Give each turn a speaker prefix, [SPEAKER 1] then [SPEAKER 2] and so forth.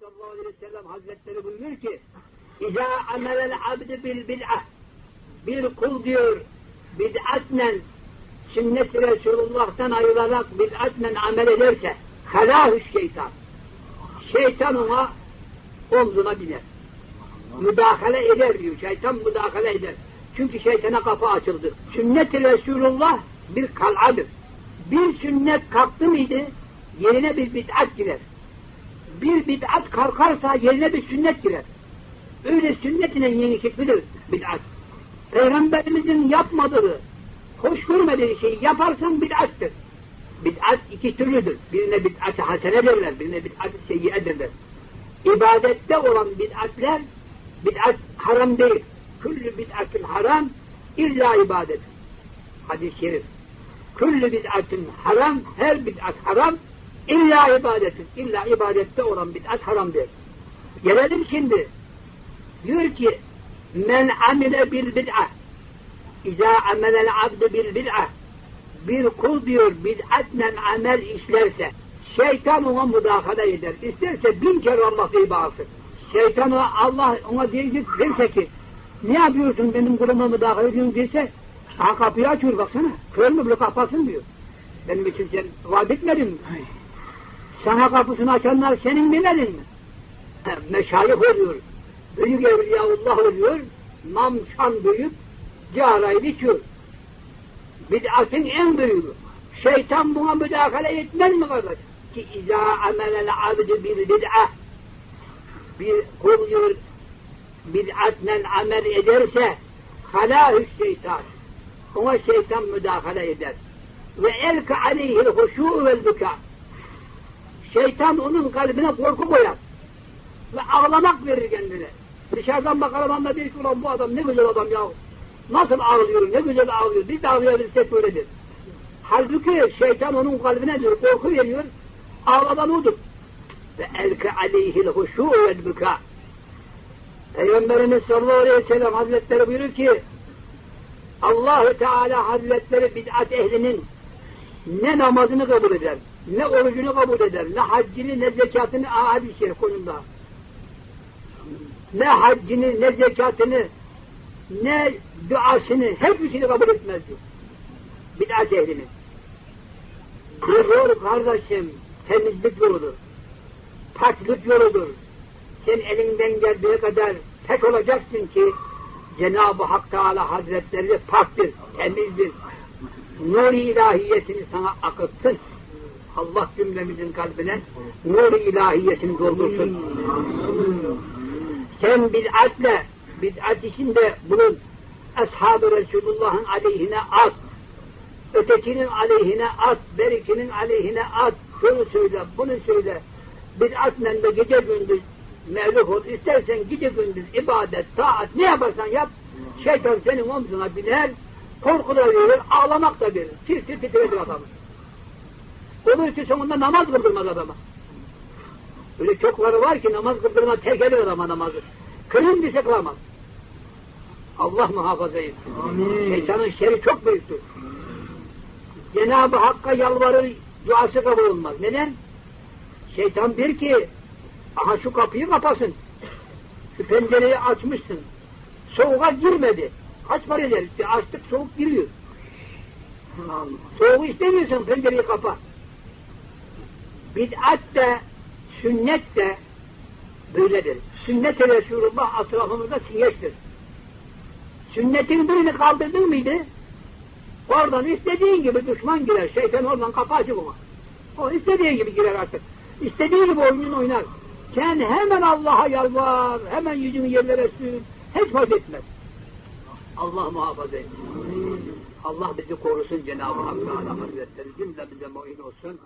[SPEAKER 1] sallallahu aleyhi ve sellem hazretleri buyuruyor ki İzâ amelel abdi bil bid'ah bir kul diyor bid'atle sünnet-i Resulullah'tan ayrılarak bid'atle amel ederse halâhü şeytan şeytan ona omzuna biner. Müdahale eder diyor. Şeytan müdahale eder. Çünkü şeytana kapı açıldı. Sünnet-i Resulullah bir kal'adır. Bir sünnet kalktı mıydı yerine bir bid'at girer. Bir bid'at kalkarsa yerine bir sünnet girer. Öyle sünnetine yeni şeklidir bid'at. Peygamberimizin yapmadığı, hoş görmediği şeyi yaparsan bid'attır. Bid'at iki türlüdür. Birine bid'at-ı hasene derler, birine bid'at-ı seyyiye derler. İbadette olan bid'atler, bid'at haram değil. Küllü bid'atın haram, illa ibadet. Hadis-i şerif. Küllü bid'atın haram, her bid'at haram, illa ibadetin. İlla ibadette olan bid'at haram değil. Gelelim şimdi. Diyor ki, men amile bil bid'ah. İza amelel abdu bil bid'ah. Bir kul diyor bid'atle amel işlerse, şeytan ona müdahale eder. İsterse bin kere Allah diye bağırsın. Şeytan Allah ona diyecek derse ki, ne yapıyorsun benim kuluma müdahale ediyorsun dese, ha kapıyı açıyor baksana, kör mü bunu kapatsın diyor. Benim için sen vaat etmedin mi? Sana kapısını açanlar senin bilmedin mi? Meşayih oluyor, büyük evliyaullah oluyor, nam şan büyük, ciharayı içiyor. Bid'atın en büyüğü. Şeytan buna müdahale etmez mi kardeş? Ki izâ amelel abdü bil bid'ah bir kul diyor bid'atle amel ederse halâhü şeytan ona şeytan müdahale eder. Ve elke aleyhil huşû vel bükâ şeytan onun kalbine korku koyar. Ve ağlamak verir kendine. Dışarıdan bakar adam da der ki ulan bu adam ne güzel adam ya. Nasıl ağlıyor, ne güzel ağlıyor. Biz de ağlayabilsek böyledir. Halbuki şeytan onun kalbine diyor, korku veriyor. Ağladan odur. Ve elke aleyhil huşû vel bükâ. Peygamberimiz sallallahu aleyhi ve sellem hazretleri buyurur ki Allahu Teala hazretleri bid'at ehlinin ne namazını kabul eder, ne orucunu kabul eder, ne haccını, ne zekatını, hadis-i şerif konumda. Ne haccını, ne zekatını, ne duasını, hepsini kabul etmez diyor. Bid'at ehlinin. Yol kardeşim, temizlik yoludur. Paklık yoludur. Sen elinden geldiği kadar tek olacaksın ki Cenab-ı Hak Teala Hazretleri paktır, temizdir. Nur-i ilahiyesini sana akıtsın. Allah cümlemizin kalbine nur-i ilahiyesini doldursun. Sen bid'atle, bid'at işinde bulun. Ashab-ı Resulullah'ın aleyhine at. Ötekinin aleyhine at, berikinin aleyhine at. Şunu söyle, bunu söyle. Bid'atle de gece gündüz mevluk ol. İstersen gece gündüz ibadet, taat ne yaparsan yap. Şeytan senin omzuna biner, korku da verir, ağlamak da verir. Tir tir titredir adamı. Olur ki sonunda namaz kıldırmaz adama. Öyle çokları var ki namaz kıldırma eder adama namazı. Kırın dese kılamaz. Allah muhafaza etsin. Şeytanın şeri çok büyüktür. Cenab-ı Hakk'a yalvarır, duası kabul olmaz. Neden? Şeytan bir ki, aha şu kapıyı kapasın. Şu pencereyi açmışsın. Soğuğa girmedi. Kaç para eder? İşte açtık soğuk giriyor. Soğuğu istemiyorsan pencereyi kapa. Bid'at da, sünnet de böyledir. Sünnet-i Resulullah atrafımızda siyeçtir. Sünnetin birini kaldırdın mıydı? Oradan istediğin gibi düşman girer. Şeytan oradan kapı açık ona. O istediği gibi girer artık. İstediği gibi oyununu oynar. Sen hemen Allah'a yalvar, hemen yüzünü yerlere sür. Hiç fark etmez. Allah muhafaza etsin. Allah bizi korusun Cenab-ı Hak Teala Hazretleri. Cümle bize muhin olsun.